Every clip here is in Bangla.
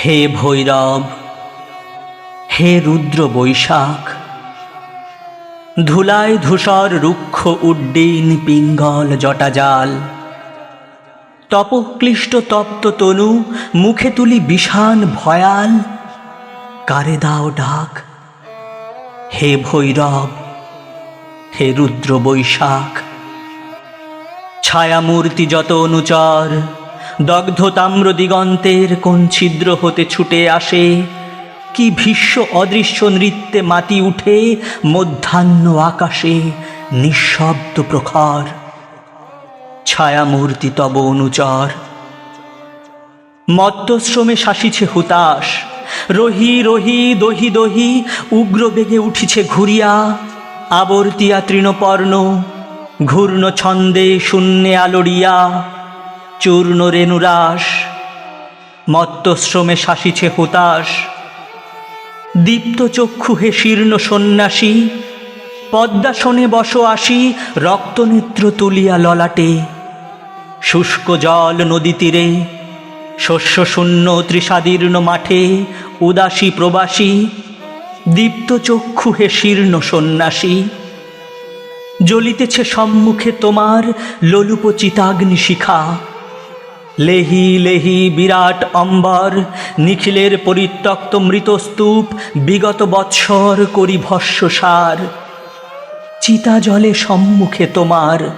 হে ভৈরব, হে রুদ্র বৈশাখ ধুলায় ধূসর রুক্ষ উড্ডিন পিঙ্গল জটাজাল তপক্লিষ্ট তপ্ত তনু মুখে তুলি বিষান ভয়াল, কারে দাও ডাক? হে ভৈরব, হে রুদ্র বৈশাখ, ছায়ামূর্তি যত অনুচর দগ্ধ তাম্র দিগন্তের কোন ছিদ্র হতে ছুটে আসে? কি ভীষ্ম অদৃশ্য নৃত্যে মাতি উঠে মধ্যাহ্ন আকাশে নিঃশব্দ প্রখর? ছায়ামূর্তি তব অনুচর। মত্তশ্রমে শাসিছে হুতাশ। রহি রহি, দহি দহি, উগ্র বেগে উঠিছে ঘুরিয়া। আবর্তিয়া তৃণপর্ণ ঘূর্ণ ছন্দে শূন্যে আলোড়িয়া। চূর্ণ রেণুরাস মত্তশ্রমে শাসিছে হুতাশ। দীপ্ত চক্ষু হে শীর্ণ সন্ন্যাসী, পদ্মাসনে বস আসি রক্তনেত্র তুলিয়া ললাটে। শুষ্ক জল নদী তীরে, শস্য শূন্য ত্রিসাদীর্ণ মাঠে, উদাসী প্রবাসী, দীপ্ত চক্ষু হে শীর্ণ সন্ন্যাসী। জ্বলিতেছে সম্মুখে তোমার লোলুপ চিতাগ্নি শিখা লেহি লেহি বিরাট অম্বর, নিখিলের পরিত্যক্ত মৃতস্তূপ, বিগত বৎসর করি ভস্যসার চিতা জলে সম্মুখে তোমার।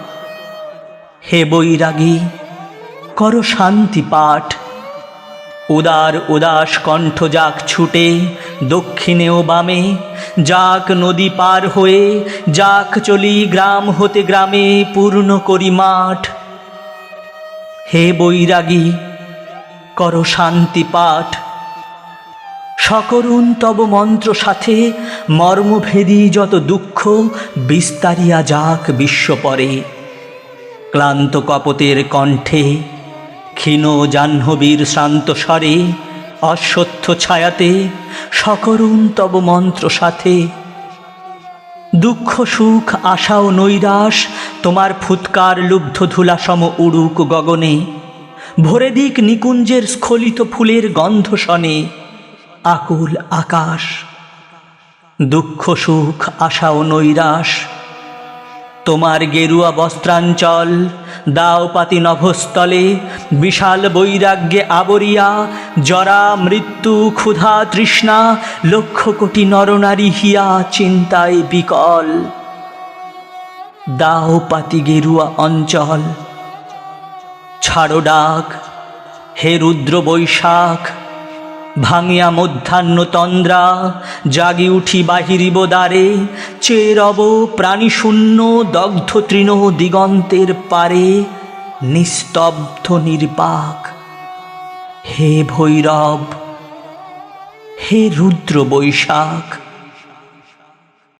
হে বৈরাগী, কর শান্তি পাঠ। উদার উদাস কণ্ঠ যাক ছুটে, দক্ষিণে ও বামে। যাক নদী পার হয়ে, যাক চলি গ্রাম হতে গ্রামে, পূর্ণ করি মাঠ। হে বৈরাগী, কর শান্তি পাঠ। সকরুণ তব মন্ত্র সাথে মর্মভেদী যত দুঃখ, বিস্তারিয়া যাক বিশ্বপরে ক্লান্ত কপতের কণ্ঠে, ক্ষীণ জাহ্নবীর শ্রান্ত স্বরে, অশ্বত্থ ছায়াতে সকরুণ তব মন্ত্র সাথে দুঃখ, সুখ, আশা ও নৈরাশ তোমার ফুৎকার লুব্ধ ধুলাসম উড়ুক গগনে। ভরে দিক নিকুঞ্জের স্খলিত ফুলের গন্ধ শনে আকুল আকাশ। দুঃখ, সুখ, আশা ও নৈরাশ তোমার গেরুয়া বস্ত্রাঞ্চল, দাও পাতি নভস্থলে, বিশাল বৈরাগ্যে আবরিয়া, জরা মৃত্যু ক্ষুধা তৃষ্ণা, লক্ষ কোটি নরনারী হিয়া চিন্তায় বিকল। দাও পাতি গেরুয়া অঞ্চল, ছাড়ো ডাক, হে রুদ্র বৈশাখ ভাঙিয়া মধ্যাহ্ন তন্দ্রা, জাগি উঠি বাহিরিব দ্বারে, চেরব প্রাণীশূন্য দগ্ধ তৃণ দিগন্তের পারে, নিস্তব্ধ নির্বাক। হে ভৈরব, হে রুদ্র বৈশাখ